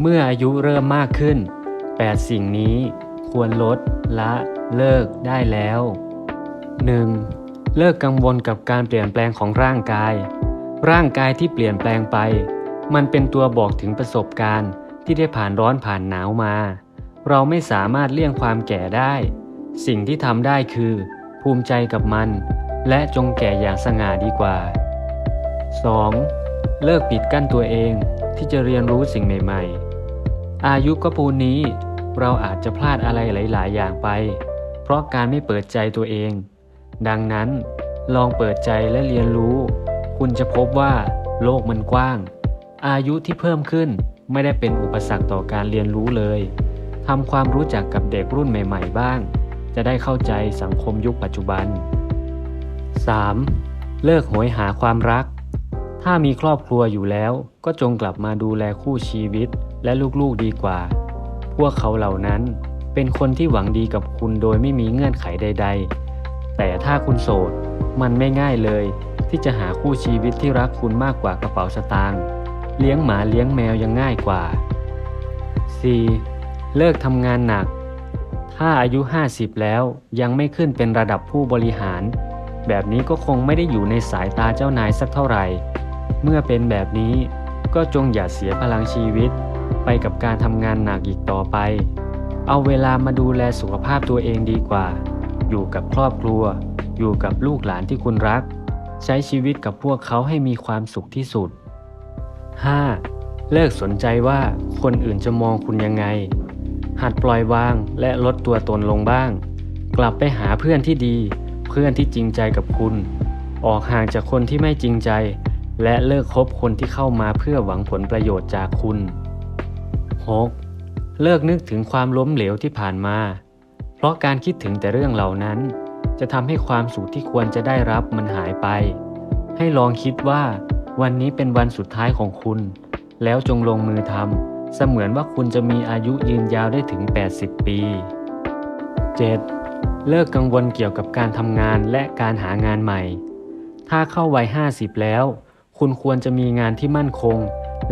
เมื่ออายุเริ่มมากขึ้น 8 สิ่งนี้ควรลดละเลิกได้แล้ว 1. เลิกกังวลกับการเปลี่ยนแปลงของร่างกาย ร่างกายที่เปลี่ยนแปลงไป มันเป็นตัวบอกถึงประสบการณ์ที่ได้ผ่านร้อนผ่านหนาวมา เราไม่สามารถเลี่ยงความแก่ได้ สิ่งที่ทำได้คือ ภูมิใจกับมัน และจงแก่อย่างสง่าดีกว่า 2. เลิกปิดกั้นตัวเอง ที่จะเรียนรู้สิ่งใหม่ ๆ อายุก็ปูนนี้ เราอาจจะพลาดอะไรหลาย ๆ อย่างไป เพราะการไม่เปิดใจตัวเอง ดังนั้นลองเปิดใจและเรียนรู้ คุณจะพบว่าโลกมันกว้าง อายุที่เพิ่มขึ้นไม่ได้เป็นอุปสรรคต่อการเรียนรู้เลยทำความรู้จักกับเด็กรุ่นใหม่ ๆ บ้าง จะได้เข้าใจสังคมยุคปัจจุบัน 3. เลิกโหยหาความรัก ถ้ามีครอบครัวอยู่แล้ว ก็จงกลับมาดูแลคู่ชีวิตและลูกๆดีกว่า พวกเขาเหล่านั้นเป็นคนที่หวังดีกับคุณโดยไม่มีเงื่อนไขใด ๆ แต่ถ้าคุณโสด มันไม่ง่ายเลย ที่จะหาคู่ชีวิตที่รักคุณมากกว่ากระเป๋าสตางค์ เลี้ยงหมาเลี้ยงแมวยังง่ายกว่า 4. เลิกทำงานหนัก ถ้าอายุ 50 แล้วยังไม่ขึ้นเป็นระดับผู้บริหาร แบบนี้ก็คงไม่ได้อยู่ในสายตาเจ้านายสักเท่าไหร่ เมื่อเป็นแบบนี้ก็จงอย่าเสียพลังชีวิต ไปกับการทำงานหนักอีกต่อไป เอาเวลามาดูแลสุขภาพตัวเองดีกว่า อยู่กับครอบครัว อยู่กับลูกหลานที่คุณรัก ใช้ชีวิตกับพวกเขาให้มีความสุขที่สุด 5. เลิกสนใจว่าคนอื่นจะมองคุณยังไง หัดปล่อยวางและลดตัวตนลงบ้าง กลับไปหาเพื่อนที่ดี เพื่อนที่จริงใจกับคุณ ออกห่างจากคนที่ไม่จริงใจ และเลิกคบคนที่เข้ามาเพื่อหวังผลประโยชน์จากคุณ 6. เลิกนึกถึงความล้มเหลวที่ผ่านมา เพราะการคิดถึงแต่เรื่องเหล่านั้น จะทำให้ความสุขที่ควรจะได้รับมันหายไป ให้ลองคิดว่า วันนี้เป็นวันสุดท้ายของคุณ แล้วจงลงมือทำเสมือนว่าคุณจะมีอายุยืนยาวได้ถึง 80 ปี 7. เลิกกังวลเกี่ยวกับการทำงานและการหางานใหม่ ถ้าเข้าวัย 50 แล้ว คุณควรจะมีงานที่มั่นคง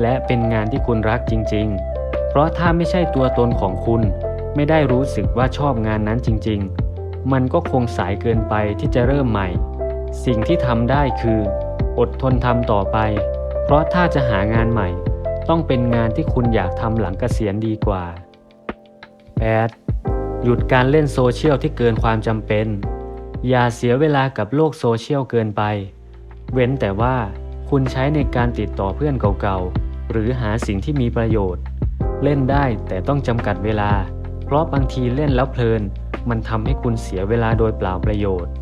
และเป็นงานที่คุณรักจริง ๆ เพราะถ้าไม่ใช่ตัวตนของคุณ ไม่ได้รู้สึกว่าชอบงานนั้นจริง ๆ มันก็คงสายเกินไปที่จะเริ่มใหม่ สิ่งที่ทำได้คือ อดทนทำต่อไป เพราะถ้าจะหางานใหม่ ต้องเป็นงานที่คุณอยากทำหลังเกษียณดีกว่า 8. หยุดการเล่นโซเชียลที่เกินความจำเป็น อย่าเสียเวลากับโลกโซเชียลเกินไป เว้นแต่ว่า คุณใช้ในการติดต่อเพื่อนเก่าๆ หรือหาสิ่งที่มีประโยชน์ เล่นได้แต่ต้องจำกัดเวลา เพราะบางทีเล่นแล้วเพลิน มันทำให้คุณเสียเวลาโดยเปล่าประโยชน์